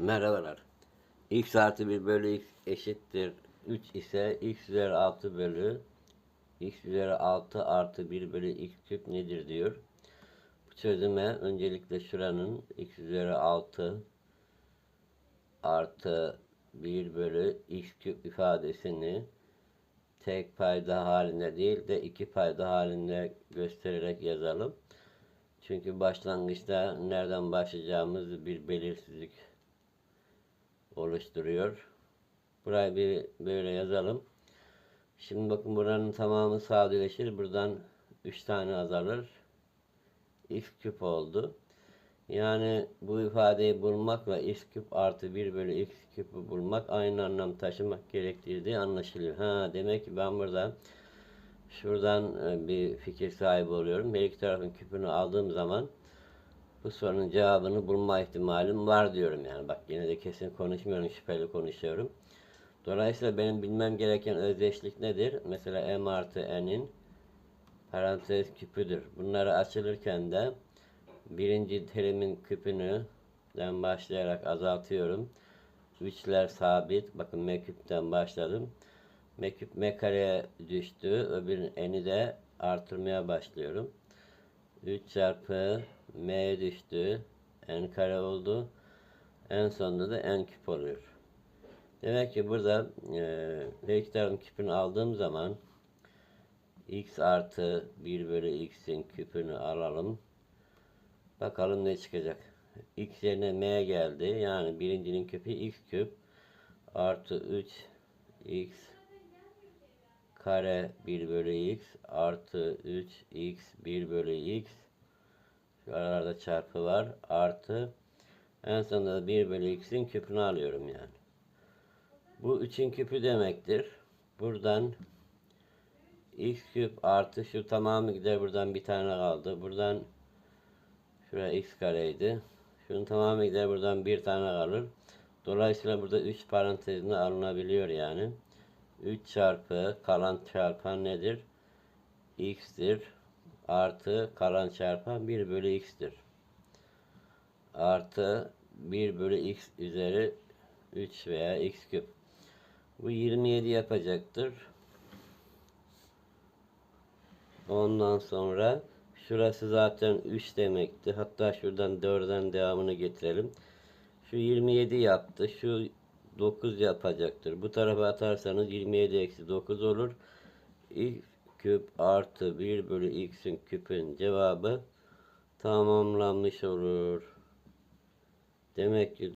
Merhabalar. x artı 1 bölü x eşittir 3 ise x üzeri 6 bölü x üzeri 6 artı 1 bölü x küp nedir diyor. Bu çözüme öncelikle şuranın x üzeri 6 artı 1 bölü x küp ifadesini tek payda halinde değil de iki payda halinde göstererek yazalım. Çünkü başlangıçta nereden başlayacağımız bir belirsizlik oluşturuyor. Burayı bir böyle yazalım. Şimdi bakın buranın tamamı sadeleşir. Buradan 3 tane azalır. x küp oldu. Yani bu ifadeyi bulmakla x küp artı 1 bölü x küpü bulmak aynı anlam taşımak gerektirdiği anlaşılıyor. Ha demek ki ben burada şuradan e, bir fikir sahibi oluyorum. Her iki tarafın küpünü aldığım zaman bu sorunun cevabını bulma ihtimalim var diyorum yani. Bak yine de kesin konuşmuyorum, şüpheli konuşuyorum. Dolayısıyla benim bilmem gereken özdeşlik nedir? Mesela m artı n'in parantez küpüdür. Bunları açılırken de birinci terimin küpünü den başlayarak azaltıyorum. Üçler sabit. Bakın m küpten başladım. m küp m kareye düştü. Öbür n'i de artırmaya başlıyorum. 3 çarpı m düştü. n kare oldu. En sonunda da n küp oluyor. Demek ki burada e, tarafın küpünü aldığım zaman x artı 1 bölü x'in küpünü alalım. Bakalım ne çıkacak. x yerine m geldi. Yani birincinin küpü x küp artı 3 x kare 1 bölü x artı 3 x 1 bölü x aralarda çarpı var artı en sonunda da 1 bölü x'in küpünü alıyorum yani. Bu 3'ün küpü demektir. Buradan x küp artı şu tamamı gider buradan bir tane kaldı. Buradan şuraya x kareydi. Şunun tamamı gider buradan bir tane kalır. Dolayısıyla burada 3 parantezine alınabiliyor yani. 3 çarpı kalan çarpan nedir? x'tir. Artı kalan çarpan 1 bölü x'tir. Artı 1 bölü x üzeri 3 veya x küp. Bu 27 yapacaktır. Ondan sonra şurası zaten 3 demekti. Hatta şuradan 4'den devamını getirelim. Şu 27 yaptı. Şu 9 yapacaktır. Bu tarafa atarsanız 27 eksi 9 olur. Küp artı 1 bölü x'in küpün cevabı tamamlanmış olur. Demek ki